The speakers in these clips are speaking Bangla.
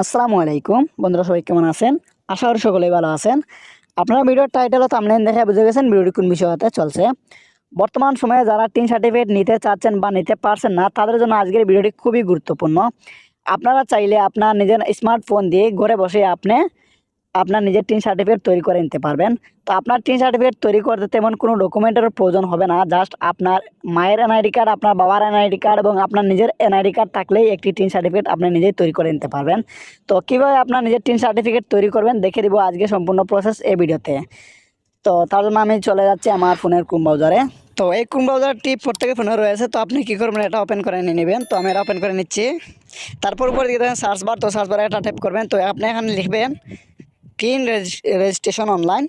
আসসালামু আলাইকুম। বন্ধুরা সবাই কেমন আছেন? আশা করি সকলেই ভালো আছেন। আপনারা ভিডিওর টাইটেল থামলেন দেখে বুঝে গেছেন ভিডিওটি কোন বিষয়তে চলছে। বর্তমান সময়ে যারা টিন সার্টিফিকেট নিতে চাচ্ছেন বা নিতে পারছেন না, তাদের জন্য আজকের ভিডিওটি খুবই গুরুত্বপূর্ণ। আপনারা চাইলে আপনার নিজের স্মার্টফোন দিয়ে ঘরে বসে আপনি আপনার নিজের টিন সার্টিফিকেট তৈরি করে নিতে পারবেন। তো আপনার টিন সার্টিফিকেট তৈরি করতে তেমন কোনো ডকুমেন্টের প্রয়োজন হবে না। জাস্ট আপনার মায়ের এনআইডি কার্ড আপনার বাবার এনআইডি কার্ড এবং আপনার নিজের এনআইডি কার্ড থাকলেই একটি টিন সার্টিফিকেট আপনি নিজেই তৈরি করে নিতে পারবেন। তো কীভাবে আপনার নিজের টিন সার্টিফিকেট তৈরি করবেন দেখে দিব আজকে সম্পূর্ণ প্রসেস এই ভিডিওতে। তো তার জন্য আমি চলে যাচ্ছি আমার ফোনের ক্রোম তো এই ক্রোম ব্রাউজারটি প্রত্যেকের ফোনে রয়েছে, তো আপনি কী করবেন এটা ওপেন করে নিয়ে নেবেন। তো আমি এটা ওপেন করে নিচ্ছি। তারপর উপরে দিকে দেখেন সার্চ বার তো সার্চ বারে এটা টাইপ করবেন। তো আপনি এখানে লিখবেন টিন রেজিস্ট্রেশন অনলাইন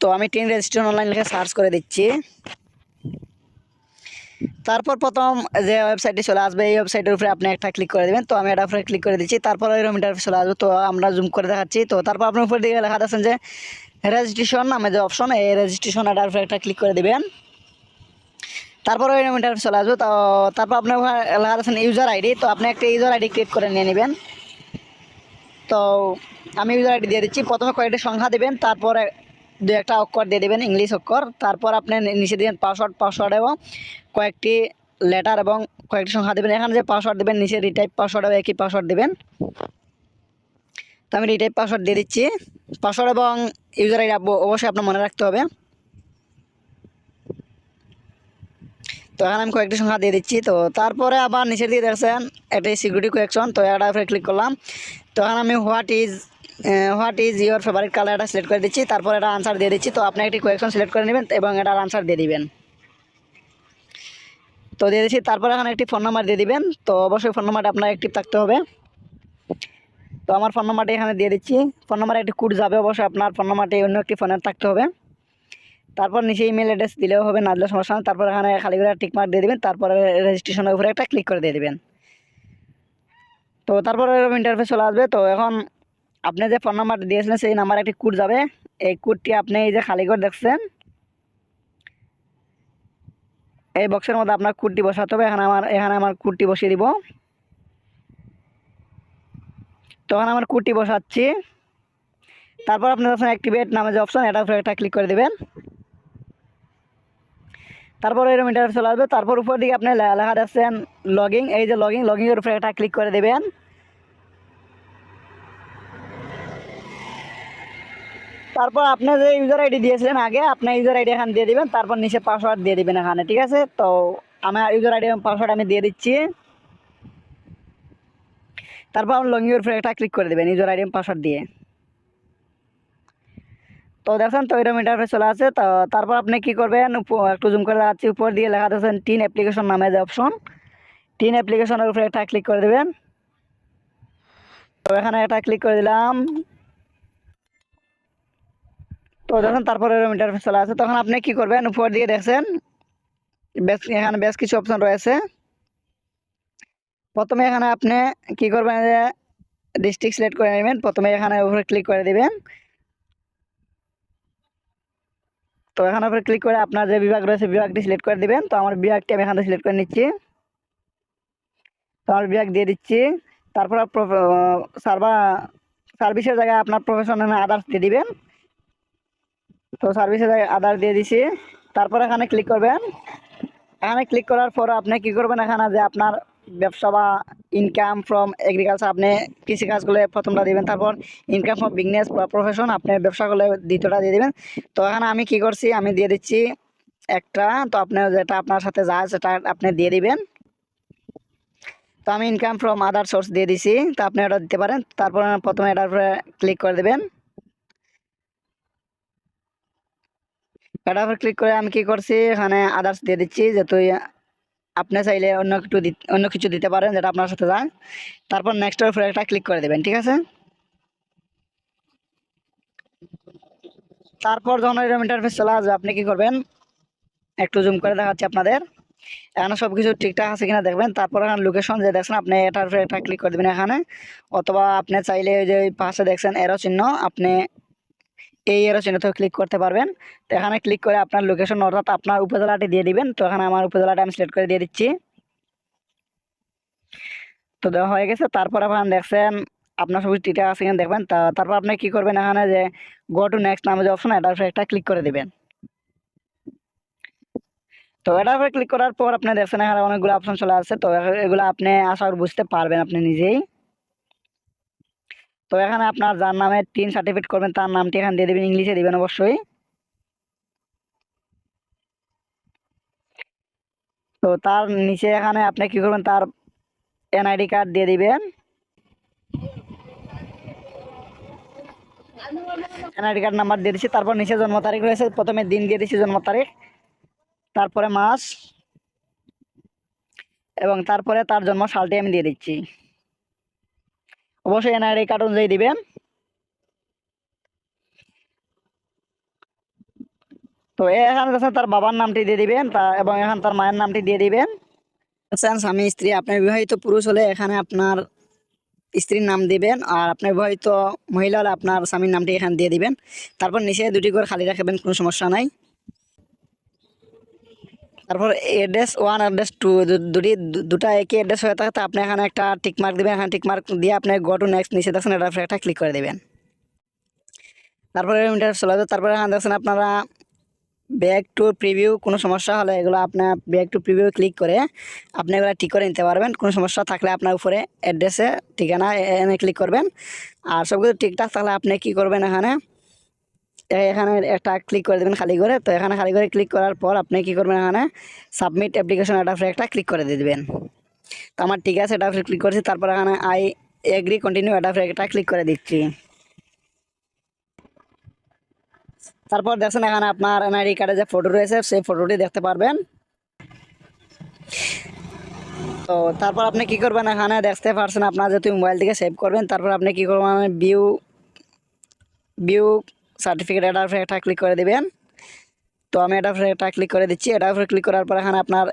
তো আমি টিন রেজিস্ট্রেশন অনলাইন লিখে সার্চ করে দিচ্ছি। তারপর প্রথম যে ওয়েবসাইটটি চলে আসবে, এই ওয়েবসাইটের উপরে আপনি একটা ক্লিক করে দেবেন। তো আমি এটা উপরে ক্লিক করে দিচ্ছি। তারপর এরকম ইন্টারফেস চলে আসবে। তো আমরা জুম করে দেখাচ্ছি। তো তারপর আপনার উপর দিকে লেখা যাচ্ছেন যে রেজিস্ট্রেশন নামে যে অপশন এই রেজিস্ট্রেশন এটার উপরে একটা ক্লিক করে দেবেন। তারপর ওই ইন্টারফেস চলে আসবে। তো তারপর আপনার লেখা যাচ্ছেন ইউজার আইডি তো আপনি একটা ইউজার আইডি ক্রিয়েট করে নিয়ে নেবেন। তো আমি ইউজার দিয়ে দিচ্ছি। প্রথমে কয়েকটি সংখ্যা দেবেন, তারপরে দু একটা অক্ষর দিয়ে দেবেন, ইংলিশ অক্ষর। তারপর আপনি নিচে দেবেন পাসওয়ার্ড পাসওয়ার্ড এবং কয়েকটি লেটার এবং কয়েকটি সংখ্যা দেবেন। এখানে যে পাসওয়ার্ড দেবেন, নিচে রিটাইপ পাসওয়ার্ড এবং একই পাসওয়ার্ড দেবেন। তো আমি রিটাইপ পাসওয়ার্ড দিয়ে দিচ্ছি। পাসওয়ার্ড এবং ইউজার আইডি অবশ্যই আপনার মনে রাখতে হবে। তো এখানে আমি কয়েকটি সংখ্যা দিয়ে দিচ্ছি। তো তারপরে আবার নিচের দিকে দেখছেন, এটি সিকিউরিটি কোয়েকশন তো এটা উপরে ক্লিক করলাম। তো এখানে আমি what is what is your favourite colour এটা সিলেক্ট করে দিচ্ছি। তারপর এটা আনসার দিয়ে দিচ্ছি। তো আপনি একটি কোয়েকশন সিলেক্ট করে নেবেন এবং এটার আনসার দিয়ে দিবেন। তো দিয়ে দিচ্ছি, তারপর এখানে একটি ফোন নাম্বার দিয়ে দিবেন। তো অবশ্যই ফোন নাম্বারটা আপনার অ্যাক্টিভ থাকতে হবে। তো আমার ফোন নাম্বারটি এখানে দিয়ে দিচ্ছি। ফোন নাম্বারে একটি কোড যাবে, অবশ্যই আপনার ফোন নাম্বারটি অন্য একটি ফোনের থাকতে হবে। তারপর নিচে ইমেল অ্যাড্রেস দিলেও হবে, না দিলেও সমস্যা নেই তারপর এখানে খালি করে টিকমার্ক দিয়ে দেবেন, তারপরে রেজিস্ট্রেশনের উপরে একটা ক্লিক করে দিয়ে দেবেন। তো তারপরে এরকম ইন্টারফেস চলে আসবে। তো এখন আপনি যে ফোন নাম্বার দিয়েছিলেন, সেই নাম্বারে একটি কোড যাবে। এই কোডটি আপনি এই যে খালি করে দেখছেন, এই বক্সের মধ্যে আপনার কোডটি বসাতে হবে। এখানে আমার এখানে আমার কোডটি বসিয়ে দিব। তখন আমার কোডটি বসাচ্ছি। তারপর আপনি অপশন অ্যাক্টিভেট নামে যে অপশন এটা উপরে একটা ক্লিক করে দেবেন। তারপর এরকম ইন্টারফেস চলে আসবে। তারপর উপর দিকে আপনি লেখা দেখছেন লগিং এই যে লগিং লগিংয়ের উপরে একটা ক্লিক করে দেবেন। তারপর আপনি যে ইউজার আইডি দিয়েছিলেন আগে, আপনি ইউজার আইডি এখানে দিয়ে দিবেন, তারপর নিচে পাসওয়ার্ড দিয়ে দিবেন এখানে, ঠিক আছে? তো আমার ইউজার আইডি এবং পাসওয়ার্ড আমি দিয়ে দিচ্ছি। তারপর আপনি লগিংয়ের উপরে একটা ক্লিক করে দেবেন ইউজার আইডি এবং পাসওয়ার্ড দিয়ে। তো দেখছেন, তো এরকম ইন্টারফেস চলে আসে। তো তারপর আপনি কি করবেন? একটু জুম করে দেখাচ্ছি। উপর দিয়ে লেখা দিয়েছেন টিন অ্যাপ্লিকেশন নামে যে অপশন টিন অ্যাপ্লিকেশনের উপরে একটা ক্লিক করে দেবেন। তো এখানে একটা ক্লিক করে দিলাম। তো দেখেন, তারপরে এরকম ইন্টারফেস চলে আসে। তখন আপনি কি করবেন? উপর দিয়ে দেখছেন, বেশ, এখানে বেশ কিছু অপশন রয়েছে। প্রথমে এখানে আপনি কি করবেন? যে ডিস্ট্রিক্ট সিলেক্ট করে নেবেন। প্রথমে এখানে উপরে ক্লিক করে দিবেন। তো এখানে উপরে ক্লিক করে আপনার যে বিভাগ রয়েছে, বিভাগটি সিলেক্ট করে দিবেন। তো আমার বিভাগটি আমি এখানে সিলেক্ট করে নিচ্ছি। তো আমার বিভাগ দিয়ে দিচ্ছি। তারপর সার্ভা সার্ভিসের জায়গায় আপনার প্রফেশনাল আদার্স দিয়ে দিবেন। তো সার্ভিসের জায়গায় আদার্স দিয়ে দিছি। তারপর এখানে ক্লিক করবেন। এখানে ক্লিক করার পর আপনি কি করবেন এখানে যে আপনার ব্যবসা বা ইনকাম ফ্রম এগ্রিকালচার আপনি কৃষিকাজগুলো প্রথমটা দিবেন, তারপর ইনকাম ফ্রম বিজনেস বা প্রফেশন আপনি ব্যবসা করলে দ্বিতীয়টা দিয়ে দিবেন। তো এখানে আমি কি করছি, আমি দিয়ে দিচ্ছি একটা, তো আপনি যেটা আপনার সাথে যায় সেটা আপনি দিয়ে দিবেন। তো আমি ইনকাম ফ্রম আদার সোর্স দিয়ে দিছি, তো আপনি ওটা দিতে পারেন, তারপর প্রথমে এটার উপরে ক্লিক করে দেবেন। এটার উপর ক্লিক করে আমি কি করছি, এখানে আদার্স দিয়ে দিচ্ছি যেহেতু আপনি চাইলে অন্য একটু অন্য কিছু দিতে পারেন, যেটা আপনার সাথে যায়। তারপর নেক্সটের উপরে একটা ক্লিক করে দেবেন, ঠিক আছে? তারপর যখন এরকম ইন্টারফেস চলে আসবে, আপনি কি করবেন? একটু জুম করে দেখাচ্ছি আপনাদের। এখানে সব কিছু ঠিকঠাক আছে কিনা দেখবেন। তারপর এখানে লোকেশন যে দেখছেন, আপনি এটার উপরে একটা ক্লিক করে দেবেন এখানে। অথবা আপনি চাইলে যে পাশে দেখছেন এরো চিহ্ন, আপনি এই এরো চিহ্নতেও ক্লিক করতে পারবেন। তো এখানে ক্লিক করে আপনার লোকেশন অর্থাৎ আপনার উপজেলাটি দিয়ে দিবেন। তো এখানে আমার উপজেলাটা আমি সিলেক্ট করে দিয়ে দিচ্ছি। তো দেওয়া হয়ে গেছে। তারপর আপনার দেখছেন, আপনার সবুজ টিটা আছে এখানে দেখবেন। তারপর আপনি কি করবেন এখানে যে গো টু নেক্সট নামে যে অপশন এটার উপরে একটা ক্লিক করে দিবেন। তো এটার উপরে ক্লিক করার পর আপনি দেখছেন এখানে অনেকগুলো অপশন চলে আসছে। তো এগুলো আপনি আশা বুঝতে পারবেন আপনি নিজেই। তো এখানে আপনার যার নামে টিন সার্টিফিকেট করবেন, তার নামটি এখানে দিয়ে দেবেন, ইংলিশে দিবেন অবশ্যই। তো তার নিচে এখানে আপনি কি করবেন, তার এনআইডি কার্ড দিয়ে দিবেন। এনআইডি কার্ড নাম্বার দিয়ে দিচ্ছি, তারপর নিচে জন্ম তারিখ রয়েছে, প্রথমে দিন দিয়ে দিচ্ছি জন্ম তারিখ, তারপরে মাস, এবং তারপরে তার জন্ম সালটি আমি দিয়ে দিচ্ছি। অবশ্যই এনআইডি কার্ড অনুযায়ী দিবেন তো এখানে তার বাবার নামটি দিয়ে দিবেন, তা এবং এখানে তার মায়ের নামটি দিয়ে দিবেন। স্বামী স্ত্রী আপনার বিবাহিত পুরুষ হলে এখানে আপনার স্ত্রীর নাম দিবেন আর আপনার বিবাহিত মহিলা হলে আপনার স্বামীর নামটি এখানে দিয়ে দিবেন। তারপর নিচে দুটি করে খালি রাখবেন, কোনো সমস্যা নাই। তারপর অ্যাড্রেস ওয়ান অ্যাড্রেস টু দুটি দুটা একই অ্যাড্রেস হয়ে থাকে আপনি এখানে একটা টিক মার্ক দিবেন। এখানে টিক মার্ক দিয়ে আপনি গো টু নেক্সট নিচে দেখছেন উপরে একটা ক্লিক করে দেবেন। তারপরে ইন্টারনেট চলে যাবে তারপরে এখানে দেখছেন আপনারা ব্যাক টু প্রিভিউ কোনো সমস্যা হলে এগুলো আপনার ব্যাক টু প্রিভিউ ক্লিক করে আপনি এগুলো ঠিক করে নিতে পারবেন। কোনো সমস্যা থাকলে আপনার উপরে অ্যাড্রেসে ঠিকানা এনে ক্লিক করবেন। আর সব কিছু ঠিকঠাক থাকলে আপনি কি করবেন এখানে? এখানে একটা ক্লিক করে দেবেন খালি করে। তো এখানে খালি করে ক্লিক করার পর আপনি কি করবেন এখানে সাবমিট অ্যাপ্লিকেশন এটা একটা ক্লিক করে দিয়ে দেবেন। তো আমার ঠিক আছে, এটা ক্লিক করেছি। তারপর এখানে আই এগ্রি কন্টিনিউ এটা একটা ক্লিক করে দিচ্ছি। তারপর দেখছেন এখানে আপনার এনআইডি কার্ডে যে ফটো রয়েছে, সেই ফটোটি দেখতে পারবেন। তো তারপর আপনি কি করবেন এখানে দেখতে পারছেন, আপনার যদি মোবাইল থেকে সেভ করবেন, তারপর আপনি কি করবেন ভিউ ভিউ সার্টিফিকেট এটার উপরে একটা ক্লিক করে দিবেন। তো আমি এটার উপরে একটা ক্লিক করে দিচ্ছি। এটার উপরে ক্লিক করার পর এখানে আপনার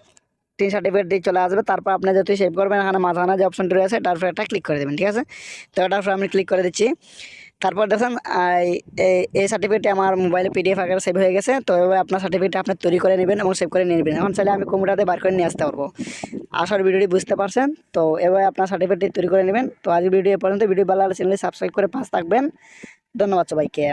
তিন সার্টিফিকেট দিয়ে চলে আসবে। তারপর আপনি যেহেতু সেভ করবেন, এখানে মাঝখানে যে অপশনটি রয়েছে, এটার উপরে একটা ক্লিক করে দেবেন, ঠিক আছে? তো এটার উপরে আমি ক্লিক করে দিচ্ছি। তারপর দেখেন এই- সার্টিফিকেটটি আমার মোবাইলে পিডিএফ আকারে সেভ হয়ে গেছে। তো এভাবে আপনার সার্টিফিকেট আপনি তৈরি করে নেবেন এবং সেভ করে নিয়ে নেবেন। এখন চাইলে আমি কম্পিউটারে বার করে নিয়ে আসতে পারব। আসার ভিডিওটি বুঝতে পারছেন। তো এভাবে আপনার সার্টিফিকেটটি তৈরি করে নেবেন। তো আজকের ভিডিও পর্যন্ত। ভিডিও ভালো চ্যানেলে সাবস্ক্রাইব করে পাশ থাকবেন। ধন্যবাদ সবাইকে।